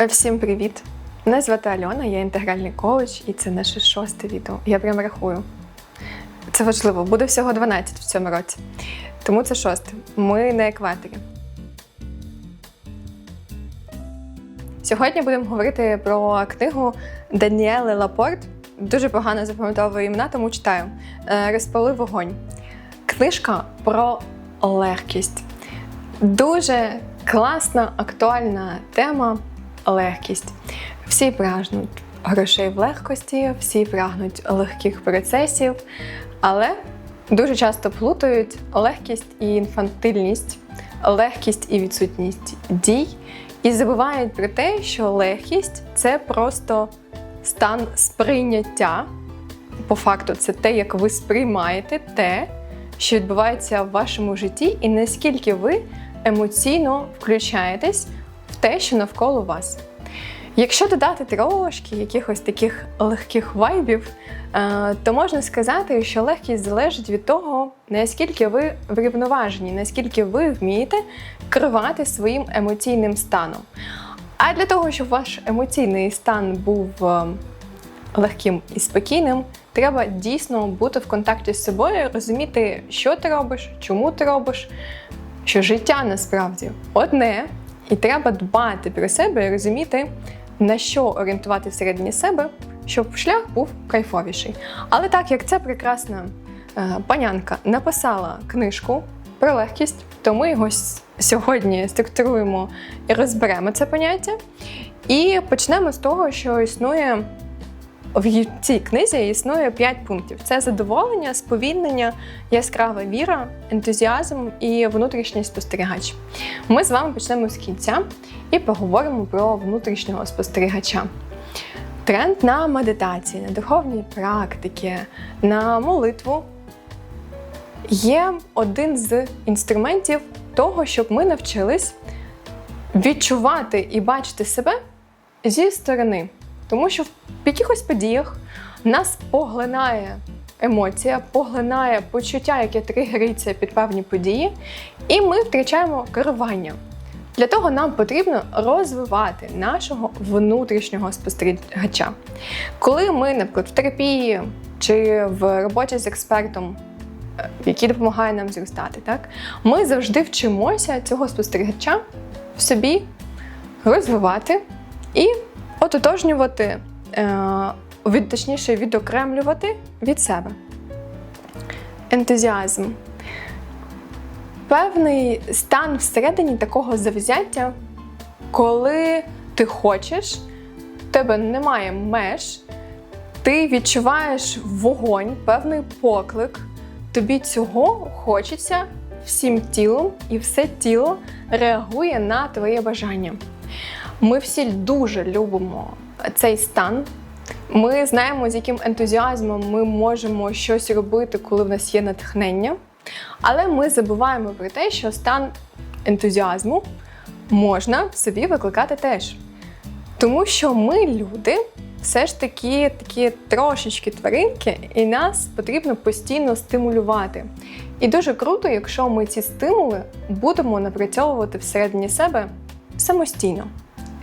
Е, Всім привіт! Мене звати Альона, я інтегральний коуч, і це наше шосте відео. Я прям рахую. Це важливо, буде всього 12 в цьому році. Тому це шосте. Ми на екваторі. Сьогодні будемо говорити про книгу Даніели Лапорт. Дуже погано запам'ятовую імена, тому читаю. Е, Розпали вогонь. Книжка про легкість. Дуже класна, актуальна тема легкість. Всі прагнуть грошей в легкості, всі прагнуть легких процесів, але дуже часто плутають легкість і інфантильність, легкість і відсутність дій, і забувають про те, що легкість це просто стан сприйняття. По факту, це те, як ви сприймаєте те, що відбувається в вашому житті, і наскільки ви емоційно включаєтесь те, що навколо вас. Якщо додати трошки якихось таких легких вайбів, е, то можна сказати, що легкість залежить від того, наскільки ви врівноважені, наскільки ви вмієте керувати своїм емоційним станом. А для того, щоб ваш емоційний стан був е, легким і спокійним, треба дійсно бути в контакті з собою, розуміти, що ти робиш, чому ти робиш, що життя насправді одне, і треба дбати про себе і розуміти, на що орієнтувати всередині себе, щоб шлях був кайфовіший. Але так як ця прекрасна е, панянка написала книжку про легкість, то ми його сьогодні структуруємо і розберемо це поняття. І почнемо з того, що існує в цій книзі існує 5 пунктів: це задоволення, сповільнення, яскрава віра, ентузіазм і внутрішній спостерігач. Ми з вами почнемо з кінця і поговоримо про внутрішнього спостерігача. Тренд на медитації, на духовні практики, на молитву є один з інструментів того, щоб ми навчились відчувати і бачити себе зі сторони. Тому що в якихось подіях нас поглинає емоція, поглинає почуття, яке тригериться під певні події, і ми втрачаємо керування. Для того нам потрібно розвивати нашого внутрішнього спостерігача. Коли ми, наприклад, в терапії чи в роботі з експертом, е, який допомагає нам зростати, так, ми завжди вчимося цього спостерігача в собі розвивати і ототожнювати, е, від, точніше, відокремлювати від себе. Ентузіазм. Певний стан всередині такого завзяття, коли ти хочеш, в тебе немає меж, ти відчуваєш вогонь, певний поклик, тобі цього хочеться всім тілом, і все тіло реагує на твоє бажання. Ми всі дуже любимо цей стан. Ми знаємо, з яким ентузіазмом ми можемо щось робити, коли в нас є натхнення. Але ми забуваємо про те, що стан ентузіазму можна собі викликати теж. Тому що ми люди все ж таки такі трошечки тваринки, і нас потрібно постійно стимулювати. І дуже круто, якщо ми ці стимули будемо напрацьовувати всередині себе самостійно.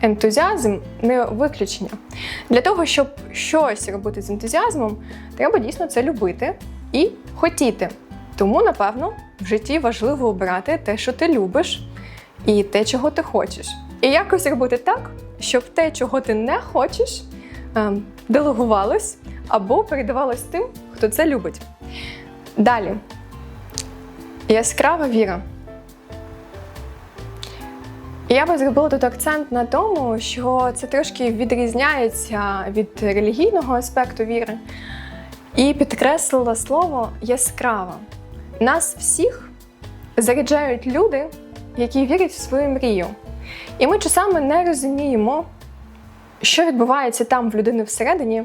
Ентузіазм не виключення. Для того, щоб щось робити з ентузіазмом, треба дійсно це любити і хотіти. Тому, напевно, в житті важливо обрати те, що ти любиш, і те, чого ти хочеш. І якось робити так, щоб те, чого ти не хочеш, ем, делегувалось або передавалось тим, хто це любить. Далі. Яскрава віра. Я би зробила тут акцент на тому, що це трошки відрізняється від релігійного аспекту віри, і підкреслила слово яскрава. Нас всіх заряджають люди, які вірять в свою мрію. І ми часами не розуміємо, що відбувається там в людини всередині,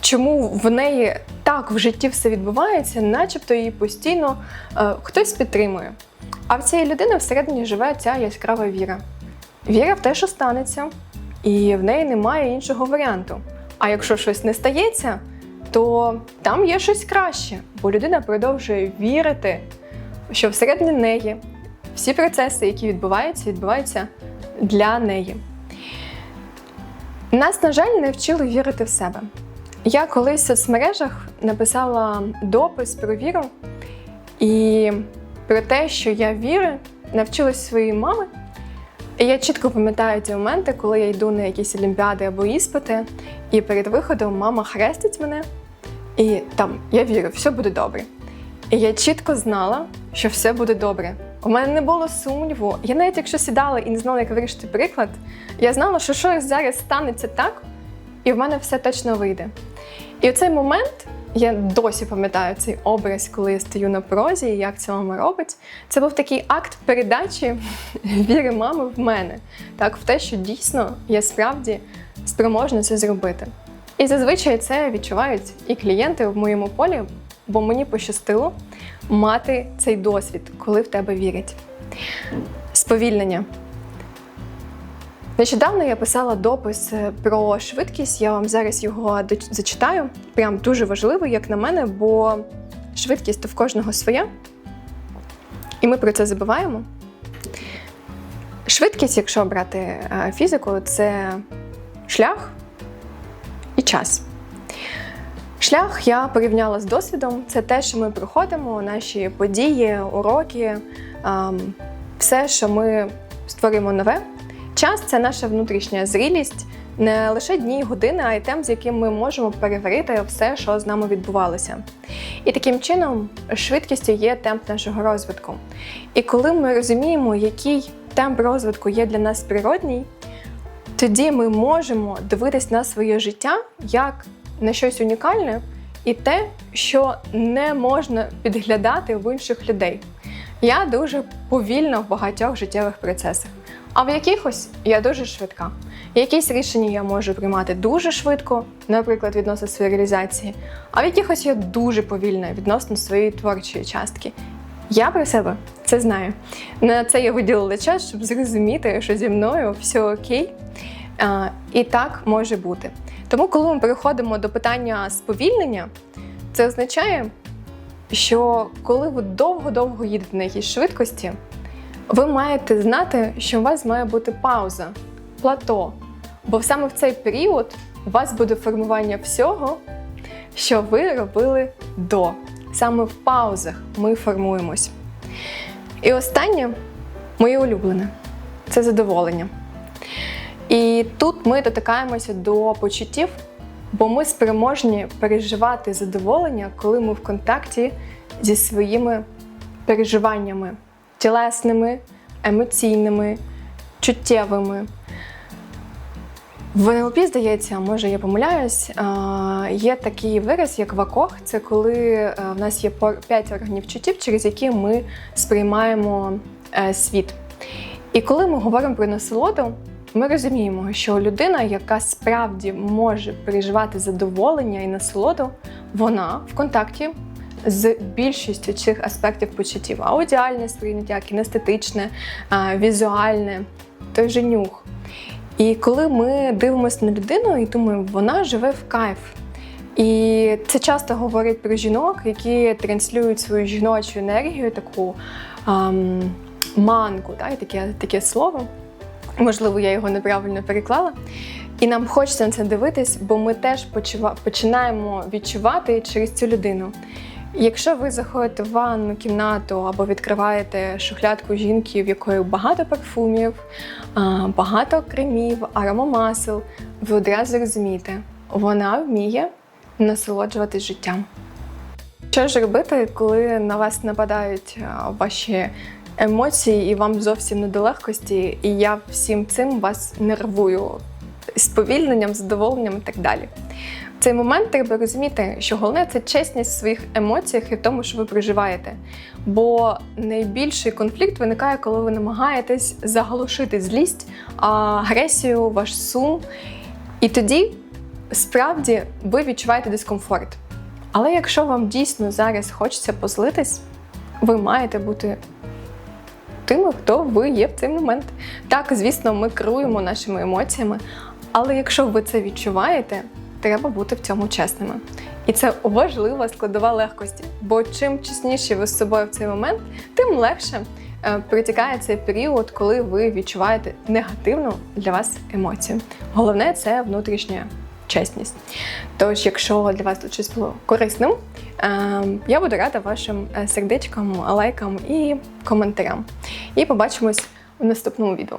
чому в неї так в житті все відбувається, начебто її постійно е, хтось підтримує. А в цієї людини всередині живе ця яскрава віра. Віра в те, що станеться, і в неї немає іншого варіанту. А якщо щось не стається, то там є щось краще, бо людина продовжує вірити, що всередині неї всі процеси, які відбуваються, відбуваються для неї. Нас, на жаль, не вчили вірити в себе. Я колись в соцмережах написала допис про віру і про те, що я віри навчилась своєї мами. І я чітко пам'ятаю ті моменти, коли я йду на якісь олімпіади або іспити, і перед виходом мама хрестить мене, і там я вірю, все буде добре. І я чітко знала, що все буде добре. У мене не було сумніву. Я навіть якщо сідала і не знала, як вирішити приклад, я знала, що щось зараз станеться так, і в мене все точно вийде. І в цей момент я досі пам'ятаю цей образ, коли я стою на прозі, і як це мама робить. Це був такий акт передачі віри мами в мене, так, в те, що дійсно я справді спроможна це зробити. І зазвичай це відчувають і клієнти в моєму полі, бо мені пощастило мати цей досвід, коли в тебе вірять. Сповільнення. Нещодавно я писала допис е, про швидкість. Я вам зараз його зачитаю. Прям дуже важливий, як на мене, бо швидкість то в кожного своя. І ми про це забуваємо. Швидкість, якщо брати е, фізику, це шлях і час. Шлях я порівняла з досвідом. Це те, що ми проходимо, наші події, уроки, все, що ми створюємо нове. Час це наша внутрішня зрілість, не лише дні і години, а й темп, з яким ми можемо переварити все, що з нами відбувалося. І таким чином швидкістю є темп нашого розвитку. І коли ми розуміємо, який темп розвитку є для нас природній, тоді ми можемо дивитись на своє життя як на щось унікальне і те, що не можна підглядати в інших людей. Я дуже повільна в багатьох життєвих процесах, а в якихось я дуже швидка. Якісь рішення я можу приймати дуже швидко, наприклад, відносно своєї реалізації, а в якихось я дуже повільна відносно своєї творчої частки. Я про себе це знаю. На це я виділила час, щоб зрозуміти, що зі мною все окей. А, і так може бути. Тому, коли ми переходимо до питання сповільнення, це означає, що коли ви довго-довго їдете на якійсь швидкості, ви маєте знати, що у вас має бути пауза, плато. Бо саме в цей період у вас буде формування всього, що ви робили до. Саме в паузах ми формуємось. І останнє моє улюблене це задоволення. І тут ми дотикаємося до почуттів, бо ми спроможні переживати задоволення, коли ми в контакті зі своїми переживаннями тілесними, емоційними, чуттєвими. В НЛП, здається, може я помиляюсь, є такий вираз, як вакох. Це коли е, в нас є п'ять органів чуттів, через які ми сприймаємо е, світ. І коли ми говоримо про насолоду, ми розуміємо, що людина, яка справді може переживати задоволення і насолоду, вона в контакті з більшістю цих аспектів почуттів: аудіальне сприйняття, кінестетичне, візуальне, той же нюх. І коли ми дивимося на людину і думаємо, вона живе в кайф. І це часто говорять про жінок, які транслюють свою жіночу енергію, таку ам, манку, да, і таке, таке слово. Можливо, я його неправильно переклала. І нам хочеться на це дивитись, бо ми теж починаємо відчувати через цю людину. Якщо ви заходите в ванну кімнату або відкриваєте шухлядку жінки, в якої багато парфумів, багато кремів, аромамасел, ви одразу розумієте, вона вміє насолоджуватись життям. Що ж робити, коли на вас нападають ваші емоції і вам зовсім не до легкості, і я всім цим вас нервую сповільненням, задоволенням і так далі. В цей момент треба розуміти, що головне це чесність в своїх емоціях і в тому, що ви проживаєте. Бо найбільший конфлікт виникає, коли ви намагаєтесь заглушити злість, агресію, ваш сум. І тоді справді ви відчуваєте дискомфорт. Але якщо вам дійсно зараз хочеться позлитись, ви маєте бути тими, хто ви є в цей момент. Так, звісно, ми керуємо нашими емоціями, але якщо ви це відчуваєте, треба бути в цьому чесними. І це важлива складова легкості. Бо чим чесніші ви з собою в цей момент, тим легше е, цей період, коли ви відчуваєте негативну для вас емоцію. Головне це внутрішня чесність. Тож, якщо для вас тут щось було корисним, е, я буду рада вашим е, сердечкам, лайкам і коментарям. І побачимось у наступному відео.